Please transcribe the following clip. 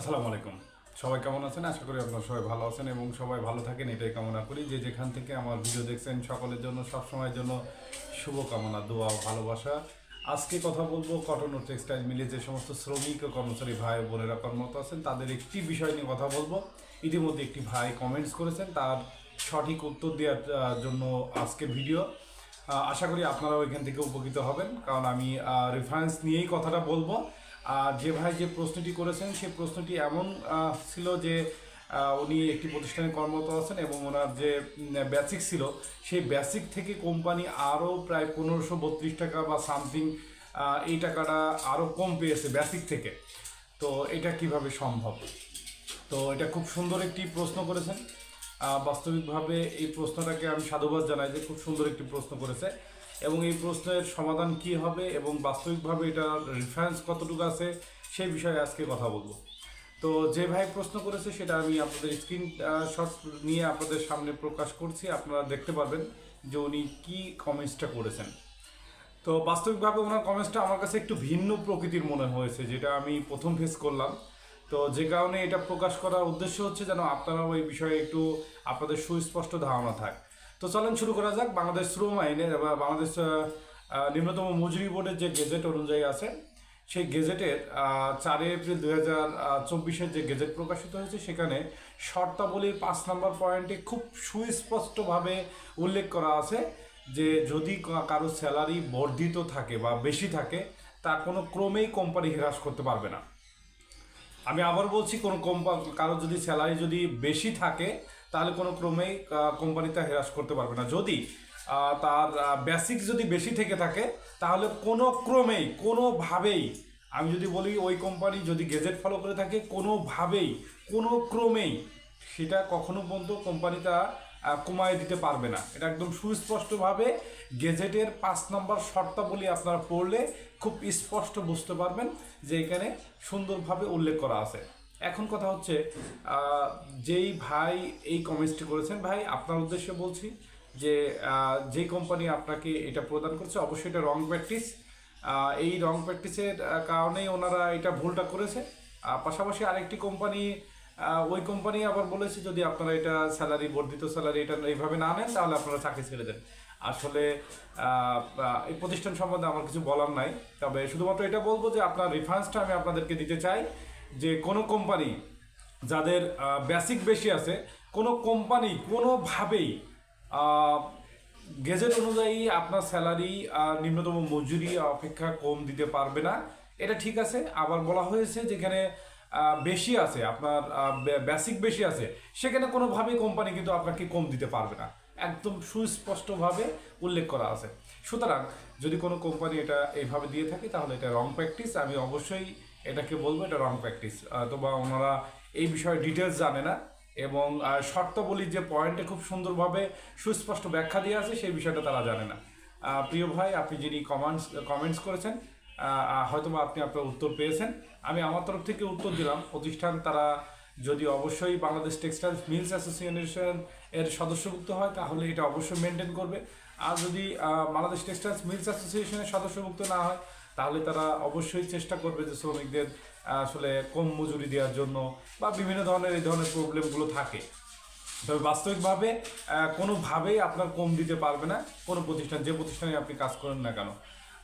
আসসালামু আলাইকুম। সবাই কেমন আছেন? আশা করি আপনারা সবাই ভালো আছেন এবং সবাই ভালো থাকেন, এটাই কামনা করি যে যেখান থেকে আমার ভিডিও দেখছেন, সকলের জন্য, সবসময়ের জন্য শুভকামনা, দোয়া, ভালোবাসা। আজকে কথা বলব কটন ও টেক্সটাইল মিলে যে সমস্ত শ্রমিক ও কর্মচারী ভাই বোনেরা কর্মরত আছেন, তাদের একটি বিষয় নিয়ে কথা বলব। ইতিমধ্যে একটি ভাই কমেন্টস করেছেন, তার সঠিক উত্তর দেওয়ার জন্য আজকে ভিডিও। আশা করি আপনারাও এখান থেকে উপকৃত হবেন, কারণ আমি রেফারেন্স নিয়েই কথাটা বলব। আর যে ভাই যে প্রশ্নটি করেছেন সেই প্রশ্নটি এমন ছিল যে উনি একটি প্রতিষ্ঠানে কর্মরত আছেন এবং ওনার যে বেসিক ছিল, সেই বেসিক থেকে কোম্পানি আরও প্রায় পনেরোশো বত্রিশ টাকা বা সামথিং এই টাকাটা আরও কম পেয়েছে বেসিক থেকে। তো এটা কীভাবে সম্ভব? তো এটা খুব সুন্দর একটি প্রশ্ন করেছেন। বাস্তবিকভাবে এই প্রশ্নটাকে আমি সাধুবাদ জানাই যে খুব সুন্দর একটি প্রশ্ন করেছে। এবং এই প্রশ্নের সমাধান কি হবে এবং বাস্তবিকভাবে এটা রেফারেন্স কতটুকু আছে, সেই বিষয়ে আজকে কথা বলব। তো যে ভাই প্রশ্ন করেছে সেটা আমি আপনাদের স্ক্রিন শট নিয়ে আপনাদের সামনে প্রকাশ করছি, আপনারা দেখতে পাবেন যে উনি কী কমেন্টসটা করেছেন। তো বাস্তবিকভাবে ওনার কমেন্টসটা আমার কাছে একটু ভিন্ন প্রকৃতির মনে হয়েছে, যেটা আমি প্রথম ফেস করলাম। তো যে কারণে এটা প্রকাশ করার উদ্দেশ্য হচ্ছে যেন আপনারাও এই বিষয়ে একটু আপনাদের সুস্পষ্ট ধারণা থাক। তো চলেন শুরু করা যাক। বাংলাদেশ শ্রম আইনের বা বাংলাদেশ নিম্নতম মজুরি বোর্ডের যে গেজেট অনুযায়ী আছে, সেই গেজেটের চার এপ্রিল দুই হাজার চব্বিশের যে গেজেট প্রকাশিত হয়েছে, সেখানে শর্তাবলীর পাঁচ নম্বর পয়েন্টে খুব সুস্পষ্টভাবে উল্লেখ করা আছে যে যদি কারও স্যালারি বর্ধিত থাকে বা বেশি থাকে তা কোনো ক্রমেই কোম্পানি হ্রাস করতে পারবে না। আমি আবার বলছি কোনো কোম্পানি কারও যদি স্যালারি যদি বেশি থাকে তাহলে কোনো ক্রমেই কোম্পানিতে কোম্পানি তা হ্রাস করতে পারবে না। যদি তার বেসিক যদি বেশি থেকে থাকে তাহলে কোনো ক্রমেই কোনোভাবেই আমি যদি বলি ওই কোম্পানি যদি গেজেট ফলো করে থাকে কোনোভাবেই কোনো ক্রমেই সেটা কখনো পর্যন্ত কোম্পানি তা আহ, কমায় দিতে পারবে না। এটা একদম সুস্পষ্টভাবে গেজেটের পাঁচ নম্বর শর্তাবলী আপনারা পড়লে খুব স্পষ্ট বুঝতে পারবেন যে এখানে সুন্দরভাবে উল্লেখ করা আছে। এখন কথা হচ্ছে যেই ভাই এই কমেন্টসটি করেছেন, ভাই আপনার উদ্দেশ্যে বলছি যে যেই কোম্পানি আপনাকে এটা প্রদান করছে, অবশ্যই এটা রং প্র্যাকটিস এই রং প্র্যাকটিসের কারণেই ওনারা এটা ভুলটা করেছে। পাশাপাশি আরেকটি কোম্পানি ওই কোম্পানি আবার বলেছে যদি আপনারা এটা স্যালারি বর্ধিত স্যালারি এটা এইভাবে না নেন, তাহলে আপনারা চাকরি ছেড়ে দেন। আসলে এই প্রতিষ্ঠান সম্বন্ধে আমার কিছু বলার নাই। তবে শুধুমাত্র এটা বলব যে আপনার রেফারেন্সটা আমি আপনাদেরকে দিতে চাই যে কোনো কোম্পানি যাদের বেসিক বেশি আছে, কোনো কোম্পানি কোনোভাবেই গেজেট অনুযায়ী আপনার স্যালারি নিম্নতম মজুরি অপেক্ষা কম দিতে পারবে না। এটা ঠিক আছে। আবার বলা হয়েছে যেখানে বেশি আছে, আপনার বেসিক বেশি আছে। সেখানে কোনোভাবেই কোম্পানি কিন্তু আপনাকে কম দিতে পারবে না। একদম সুস্পষ্টভাবে উল্লেখ করা আছে। সুতরাং যদি কোনো কোম্পানি এটা এইভাবে দিয়ে থাকে, তাহলে এটা রং প্র্যাকটিস আমি অবশ্যই এটাকে বলব, এটা রং প্র্যাকটিস অথবা ওনারা এই বিষয়ে ডিটেলস জানে না এবং শর্তাবলীর যে পয়েন্টে খুব সুন্দরভাবে সুস্পষ্ট ব্যাখ্যা দিয়ে আছে, সেই বিষয়টা তারা জানে না। প্রিয় ভাই, আপনি যিনি কমেন্টস কমেন্টস করেছেন হয়তোবা আপনি আপনার উত্তর পেয়েছেন। আমি আমার তরফ থেকে উত্তর দিলাম। প্রতিষ্ঠান তারা যদি অবশ্যই বাংলাদেশ টেক্সটাইল মিলস অ্যাসোসিয়েশন এর সদস্যভুক্ত হয়, তাহলে এটা অবশ্যই মেনটেন করবে। আর যদি বাংলাদেশ টেক্সটাইলস মিলস অ্যাসোসিয়েশনের সদস্যভুক্ত না হয়, তাহলে তারা অবশ্যই চেষ্টা করবে যে শ্রমিকদের আসলে কম মজুরি দেওয়ার জন্য বা বিভিন্ন ধরনের এই ধরনের প্রবলেমগুলো থাকে। তবে বাস্তবিকভাবে কোনোভাবেই আপনার কম দিতে পারবে না। কোনো প্রতিষ্ঠান, যে প্রতিষ্ঠানে আপনি কাজ করেন না কেন।